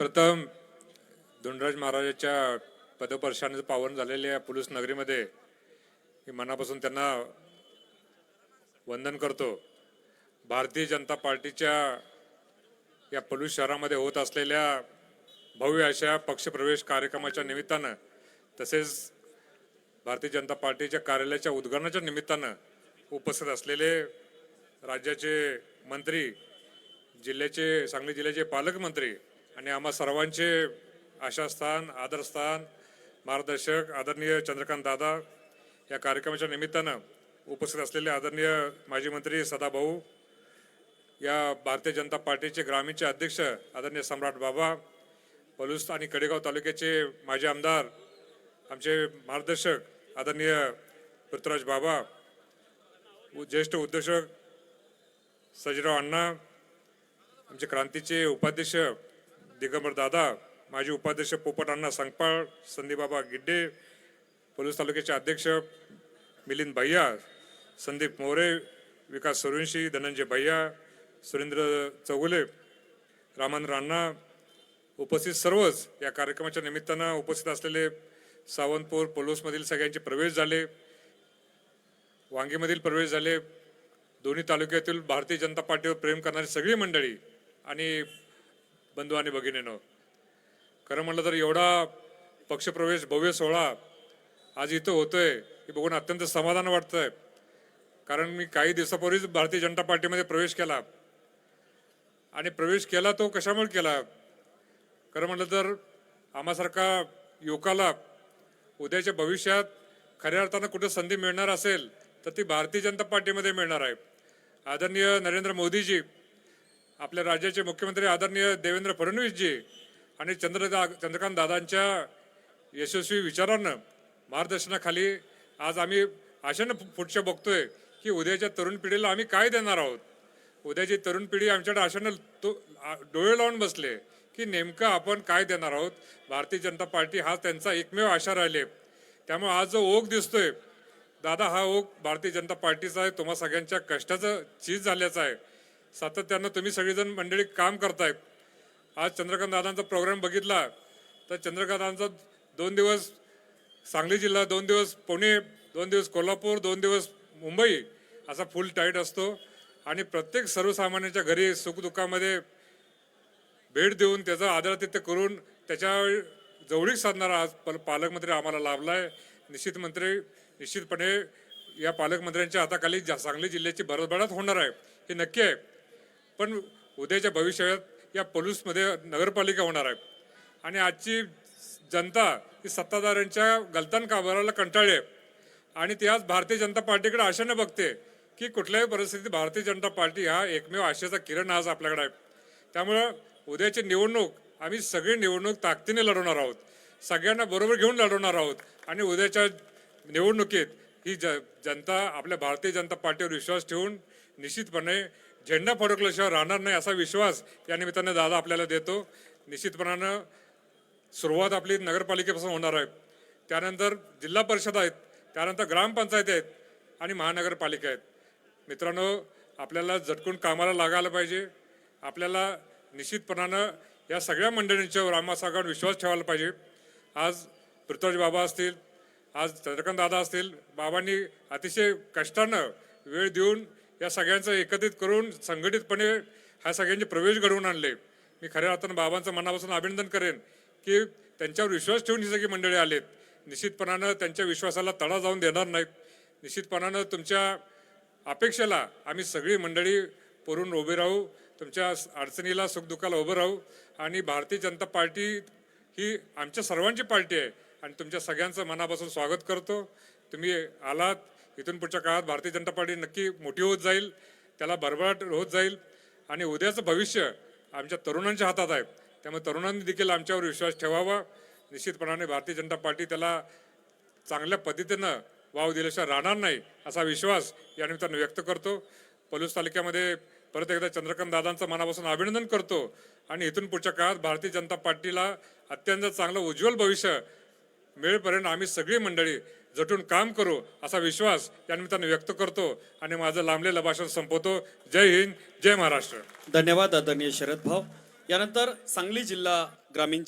प्रथम धुंडराज महाराजाच्या पदपर्शाने पावन झालेल्या पोलीस नगरीमध्ये मी मनापासून त्यांना वंदन करतो. भारतीय जनता पार्टीच्या या पलूस शहरामध्ये होत असलेल्या भव्य अशा पक्षप्रवेश कार्यक्रमाच्या निमित्तानं तसेच भारतीय जनता पार्टीच्या कार्यालयाच्या उद्घाटनाच्या निमित्तानं उपस्थित असलेले राज्याचे मंत्री जिल्ह्याचे सांगली जिल्ह्याचे पालकमंत्री आणि आम्हा सर्वांचे आशास्थान आदरस्थान मार्गदर्शक आदरणीय चंद्रकांत दादा या कार्यक्रमाच्या निमित्तानं उपस्थित असलेले आदरणीय माजी मंत्री सदाभाऊ या भारतीय जनता पार्टीचे ग्रामीणचे अध्यक्ष आदरणीय सम्राट बाबा पलुस आणि कडेगाव तालुक्याचे माजी आमदार आमचे मार्गदर्शक आदरणीय पृथ्वीराज बाबा उ- ज्येष्ठ उद्योजक सजीराव अण्णा आमचे क्रांतीचे उपाध्यक्ष दिगंबर दादा माजी उपाध्यक्ष पोपट अण्णा संगपाळ संदीपबाबा गिड्डे पोलीस तालुक्याचे अध्यक्ष मिलिंद भैया संदीप मोरे विकास सुरवंशी धनंजय भैया सुरेंद्र चौगुले रामांद्र अण्णा उपस्थित सर्वच या कार्यक्रमाच्या निमित्तानं उपस्थित असलेले सावंतपूर पोलोसमधील सगळ्यांचे प्रवेश झाले. वांगीमधील प्रवेश झाले. दोन्ही तालुक्यातील भारतीय जनता पार्टीवर प्रेम करणारी सगळी मंडळी आणि बंधू आणि भगिनीनं खरं म्हटलं तर एवढा पक्षप्रवेश भव्य सोहळा आज इथं होतोय हे बघून अत्यंत समाधान वाटतंय. कारण मी काही दिवसापूर्वीच भारतीय जनता पार्टीमध्ये प्रवेश केला. आणि प्रवेश केला तो कशामुळे केला? खरं म्हटलं तर आम्हासारखा युवकाला उद्याच्या भविष्यात खऱ्या अर्थानं कुठं संधी मिळणार असेल तर ती भारतीय जनता पार्टीमध्ये मिळणार आहे. आदरणीय नरेंद्र मोदीजी आपल्या राज्याचे मुख्यमंत्री आदरणीय देवेंद्र फडणवीसजी आणि चंद्रदा चंद्रकांत दादांच्या यशस्वी विचारानं मार्गदर्शनाखाली आज आम्ही आशेनं पुढच्या बघतोय की उद्याच्या तरुण पिढीला आम्ही काय देणार आहोत? उद्याची तरुण पिढी आमच्याकडे आशेनं तो डोळे लावून बसले की नेमकं आपण काय देणार आहोत? भारतीय जनता पार्टी हा त्यांचा एकमेव आशा राहिले त्यामुळे आज जो ओघ दिसतोय दादा हा ओघ भारतीय जनता पार्टीचा आहे. तुम्हा सगळ्यांच्या कष्टाचं चीज झाल्याचं आहे. सातत्यानं तुम्ही सगळेजण मंडळी काम करताय आज चंद्रकांत दादांचा प्रोग्राम बघितला तर चंद्रकांतांचा दोन दिवस सांगली जिल्हा दोन दिवस पुणे दोन दिवस कोल्हापूर दोन दिवस मुंबई असा फुल टाईट असतो. आणि प्रत्येक सर्वसामान्यांच्या घरी सुखदुःखामध्ये भेट देऊन त्याचा आदरातिथ्य करून त्याच्या जवळीक साधणारा आज पल पालकमंत्री आम्हाला लाभला आहे निश्चित मंत्री निश्चितपणे या पालकमंत्र्यांच्या हाताखाली जा- सांगली जिल्ह्याची भरभराट होणार आहे हे नक्की आहे. पण उद्याच्या भविष्यात या पलूसमध्ये नगरपालिका होणार आहे. आणि आजची जनता ही सत्ताधाऱ्यांच्या गलतान काबाराला कंटाळली आहे. आणि ती आज भारतीय जनता पार्टीकडे आशेनं बघते की कुठल्याही परिस्थितीत भारतीय जनता पार्टी हा एकमेव आशेचा किरण आज आपल्याकडे आहे. त्यामुळं उद्याची निवडणूक आम्ही सगळी निवडणूक ताकदीने लढवणार आहोत. सगळ्यांना बरोबर घेऊन लढवणार आहोत. आणि उद्याच्या निवडणुकीत ही ज जनता आपल्या भारतीय जनता पार्टीवर विश्वास ठेवून निश्चितपणे झेंडा फडकल्याशिवाय राहणार नाही असा विश्वास या निमित्ताने दादा आपल्याला देतो. निश्चितपणानं सुरुवात आपली नगरपालिकेपासून होणार आहे. त्यानंतर जिल्हा परिषद आहेत त्यानंतर ग्रामपंचायत आहेत आणि महानगरपालिका आहेत. मित्रांनो आपल्याला झटकून कामाला लागायला पाहिजे. आपल्याला निश्चितपणानं या सगळ्या मंडळींच्यावर आम्हा सगळ्यांवर विश्वास ठेवायला पाहिजे. आज पृथ्वीराज बाबा असतील आज चंद्रकांत दादा असतील बाबांनी अतिशय कष्टानं वेळ देऊन या सगळ्यांचं एकत्रित करून संघटितपणे ह्या सगळ्यांचे प्रवेश घडवून आणले. मी खऱ्या अर्थानं बाबांचं मनापासून अभिनंदन करेन की त्यांच्यावर विश्वास ठेवून ही सगळी मंडळी आलेत. निश्चितपणानं त्यांच्या विश्वासाला तडा जाऊन देणार नाहीत. निश्चितपणानं तुमच्या अपेक्षेला आम्ही सगळी मंडळी पुरून उभे राहू तुमच्या अडचणीला सुखदुःखाला उभं राहू आणि भारतीय जनता पार्टी ही आमच्या सर्वांची पार्टी आहे आणि तुमच्या सगळ्यांचं मनापासून स्वागत करतो. तुम्ही आलात इथून पुढच्या काळात भारतीय जनता पार्टी नक्की मोठी होत जाईल त्याला भरभराट होत जाईल आणि उद्याचं भविष्य आमच्या तरुणांच्या हातात आहे. त्यामुळे तरुणांनी देखील आमच्यावर विश्वास ठेवावा. निश्चितपणाने भारतीय जनता पार्टी त्याला चांगल्या पद्धतीनं वाव दिल्याशिवाय राहणार नाही असा विश्वास या निमित्तानं व्यक्त करतो. पलूस तालुक्यामध्ये परत एकदा चंद्रकांत दादांचं मनापासून अभिनंदन करतो आणि इथून पुढच्या काळात भारतीय जनता पार्टीला अत्यंत चांगलं उज्ज्वल भविष्य मिळेपर्यंत आम्ही सगळी मंडळी जटून काम करू असा विश्वास या निमित्तानं व्यक्त करतो आणि माझं लांबलेलं भाषण संपवतो. जय हिंद जय महाराष्ट्र. धन्यवाद आदरणीय शरद भाऊ. यानंतर सांगली जिल्हा ग्रामीण